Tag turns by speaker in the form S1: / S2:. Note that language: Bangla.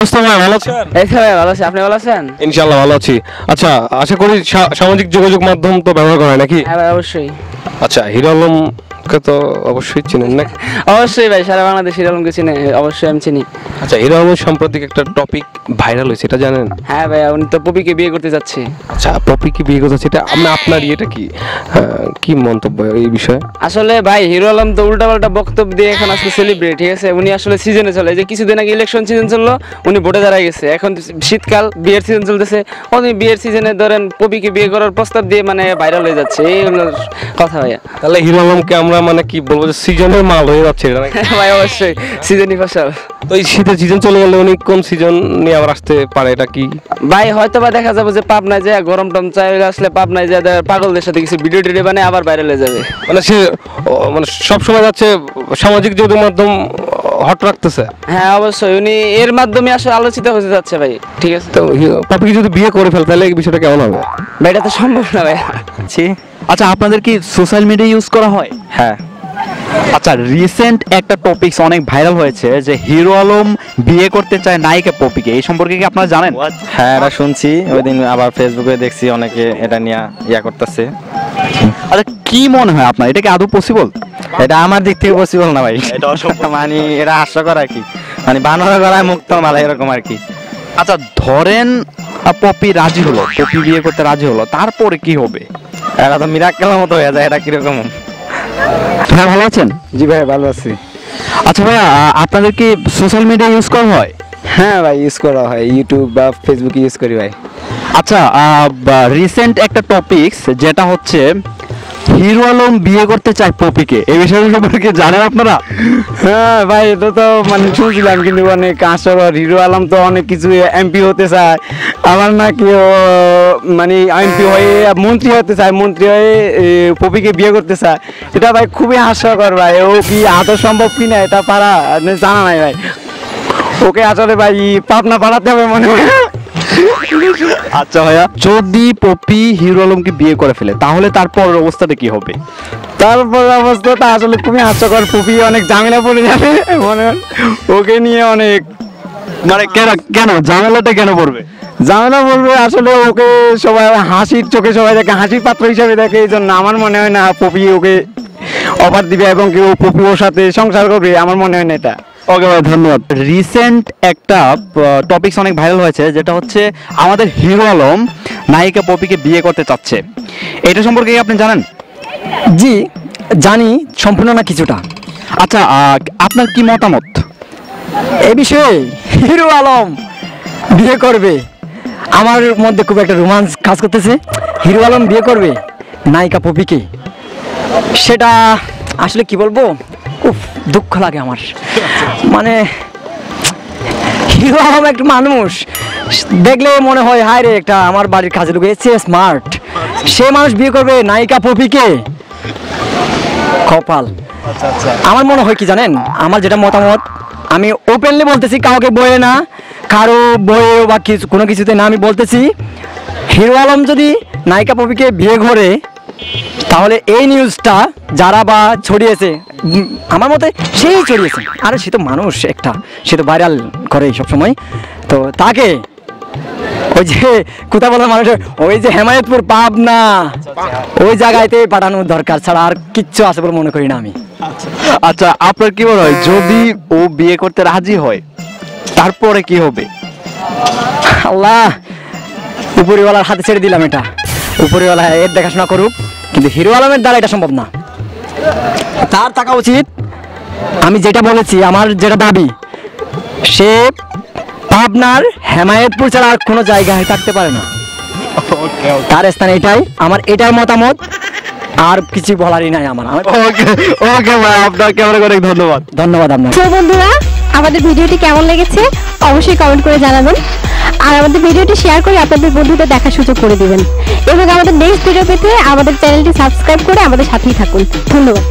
S1: অবস্থা ভালো
S2: আছি। আপনি ভালো আছেন?
S1: ইনশাআল্লাহ ভালো আছি। আচ্ছা আশা করি সা- সামাজিক যোগাযোগ মাধ্যম তো ব্যবহার করা নাকি?
S2: হ্যাঁ অবশ্যই।
S1: আচ্ছা হিরো আলমকে তো অবশ্যই চিনেন না।
S2: অবশ্যই ভাই সারা বাংলাদেশ হিরালমকে চিনে অবশ্যই আমি চিনি।
S1: আচ্ছা হিরো আলম সাম্প্রতিক একটা টপিক ভাইরাল হয়েছে এটা জানেন?
S2: হ্যাঁ ভাই উনি তো পপিকে বিয়ে করতে যাচ্ছে।
S1: আচ্ছা পপি কি বিয়ে করতে যাচ্ছে এটা আপনি আপনার এটা কি? কি মন্তব্য এই বিষয়ে?
S2: আসলে ভাই হিরো আলম তো উল্টাপাল্টা বক্তব্য দিয়ে এখন আসলে সেলিব্রেট ঠিক আছে? উনি আসলে সিজনে চলে এই যে কিছুদিন আগে ইলেকশন সিজন চলল উনি ভোটে দাঁড়ায় গেছে। এখন শীতকাল বিয়ের সিজন চলতেছে। উনি বিয়ের সিজনে ধরেন পপিকে বিয়ে করার প্রস্তাব দিয়ে মানে ভাইরাল হয়ে যাচ্ছে এই কথা ভাইয়া।
S1: তাহলে হিরো আলমকে আমরা মানে কি বলব যে সিজনের মাল হয়ে যাচ্ছে এটা নাকি?
S2: ভাই অবশ্যই। সিজনই ফসল
S1: তো এই শীতের সিজন চলে গেলে উনি কোন সিজন নিয়ে আবার আসতে পারে? এটা কি?
S2: ভাই হয়তো বা দেখা যাবে যে পাবনায় যায় গরম টম চাই আসলে পাবনায় যায় পাগলদের সাথে কিছু ভিডিও টিডিও বানায় আবার ভাইরাল হয়ে যাবে।
S1: মানে সে ও, মানে সব সময় যাচ্ছে সামাজিক যোগাযোগ মাধ্যম হট রাখতেছে।
S2: হ্যাঁ অবশ্যই। উনি এর মাধ্যমে আসলে আলোচিত হতে যাচ্ছে ভাই। ঠিক আছে?
S1: তো পাপিকে যদি বিয়ে করে ফেলে তাহলে এই বিষয়টা কেমন হবে?
S2: ভাই এটা তো সম্ভব না ভাই।
S3: ছি। আচ্ছা আপনাদের কি সোশ্যাল মিডিয়া ইউজ করা হয়?
S4: হ্যাঁ।
S3: আচ্ছা রিসেন্ট একটা টপিকস অনেক ভাইরাল হয়েছে যে হিরো আলম বিয়ে করতে চায় নায়িকা পপিকে। এই সম্পর্কে কি আপনারা জানেন?
S4: হ্যাঁ এটা শুনছি। ওই দিন আবার ফেসবুকে দেখছি অনেকে এটা নিয়ে ইয়া করতেছে।
S3: আচ্ছা কি মনে হয় আপনার? এটা কি আদৌ পসিবল
S4: এটা আমার দিক থেকে পসিবল না ভাই। এটা অসম্ভব। মানে এটা হাস্যকর আর কি। মানে বানর গলায় মুক্ত মালা এরকম আর কি।
S3: আচ্ছা ধরেন পপি রাজি হলো পপি বিয়ে করতে রাজি হলো তারপরে কি হবে?
S4: এটা তো মিরাক্কেলের মতো হয়ে যায় এটা কীরকম?
S3: হ্যাঁ ভালো আছেন?
S4: জি ভাই ভালো আছি।
S3: আচ্ছা ভাইয়া আপনাদের কি সোশ্যাল মিডিয়া ইউজ করা হয়?
S4: হ্যাঁ ভাই ইউজ করা হয়। ইউটিউব বা ফেসবুক ইউজ করি ভাই।
S3: আচ্ছা রিসেন্ট একটা টপিকস যেটা হচ্ছে হিরো আলম বিয়ে করতে চায় পপিকে। এই বিষয়টা সম্পর্কে জানেন আপনারা?
S5: হ্যাঁ ভাই, এটা তো মানে শুনছিলাম, কিন্তু অনেক হাস্যকর হিরো আলম তো অনেক কিছু এমপি হতে চায়। আমার নাকি ও মানে এমপি হয়ে মন্ত্রী হতে চায়, মন্ত্রী হয়ে পপিকে বিয়ে করতে চায়। এটা ভাই খুবই হাস্যকর, ভাই। ও কি আদৌ সম্ভব কি না, এটা পারা, জানা নাই, ভাই। ওকে আসলে ভাই, পাবনা পাড়াতে হবে মনে হয়।
S3: আচ্ছা ভাইয়া যদি পপি হিরো আলমকে বিয়ে করে ফেলে তাহলে তারপর অবস্থাটা কি হবে?
S5: তারপর অবস্থাটা আসলে খুবই হাস্যকর পপি অনেক ঝামেলা পড়ে যাবে মনে হয়। ওকে নিয়ে অনেক
S3: মানে কেন কেন? ঝামেলাটা কেন পড়বে?
S5: ঝামেলা বলবে আসলে ওকে সবাই হাসির চোখে সবাই দেখে হাসির পাত্র হিসাবে দেখে এই জন্য আমার মনে হয় না পপি ওকে অফার দিবে এবং কেউ পপি ওর সাথে সংসার করবে আমার মনে হয় না এটা।
S3: ওকে ভাই ধন্যবাদ। রিসেন্ট একটা টপিকস অনেক ভাইরাল হয়েছে যেটা হচ্ছে আমাদের হিরো আলম নায়িকা পপিকে বিয়ে করতে চাচ্ছে। এটা সম্পর্কে কি আপনি জানেন?
S5: জি জানি সম্পূর্ণ না কিছুটা।
S3: আচ্ছা আপনার কি মতামত?
S5: এ বিষয়ে হিরো আলম বিয়ে করবে। আমার মধ্যে খুব একটা রোমান্স কাজ করতেছে। হিরো আলম বিয়ে করবে নায়িকা পপিকে। সেটা আসলে কি বলব? উফ, দুঃখ লাগে আমার। মানে হিরো আলম একটা মানুষ, দেখলে মনে হয়, হায় রে, একটা আমার বাড়ির কাজে লোক, এসে স্মার্ট সে মানুষ বিয়ে করবে নায়িকা পপিকে কপাল। আমার মনে হয় কি জানেন, আমার যেটা মতামত, আমি ওপেনলি বলতেছি, কাউকে বয়ে না, কারও বয়ে বা কিছু, কোনো কিছুতে না আমি বলতেছি। হিরো আলম যদি নায়িকা পপিকে বিয়ে করে, তাহলে এই নিউজটা যারা বা ছড়িয়েছে আমার মতে সেই ছড়িয়েছে আরে সে তো মানুষ একটা সে তো ভাইরাল করে সব সময় তো তাকে ওই যে কোথা বলার মানুষ ওই যে হেমায়তপুর পাবনা ওই জায়গাতে পাঠানোর দরকার ছাড়া আর কিচ্ছু আছে বলে মনে করি না আমি।
S3: আচ্ছা আপনার কি মনে হয় যদি ও বিয়ে করতে রাজি হয় তারপরে কি হবে?
S5: আল্লাহ উপরিওয়ালার হাতে ছেড়ে দিলাম এটা। উপরিওয়ালা এর দেখাশোনা করুক কিন্তু হিরো আলমের দ্বারা এটা সম্ভব না। তার থাকা উচিত। আমি যেটা বলেছি আমার যেটা দাবি সে পাবনার হেমায়তপুর ছাড়া আর কোনো জায়গায় থাকতে পারে না। তার স্থান এটাই। আমার এটাই মতামত আর কিছু বলারই নাই আমার। আমার-
S3: ওকে ওকে ভাই আপনাকে অনেক অনেক ধন্যবাদ।
S5: ধন্যবাদ আপনাকে।
S6: তো বন্ধুরা আমাদের ভিডিওটি কেমন লেগেছে অবশ্যই কমেন্ট করে জানাবেন। আর আমাদের ভিডিওটি শেয়ার করে আপনাদের বন্ধুদের দেখার সুযোগ করে দিবেন। এবং আমাদের নেক্সট ভিডিও পেতে আমাদের চ্যানেলটি সাবস্ক্রাইব করে আমাদের সাথেই থাকুন। ধন্যবাদ।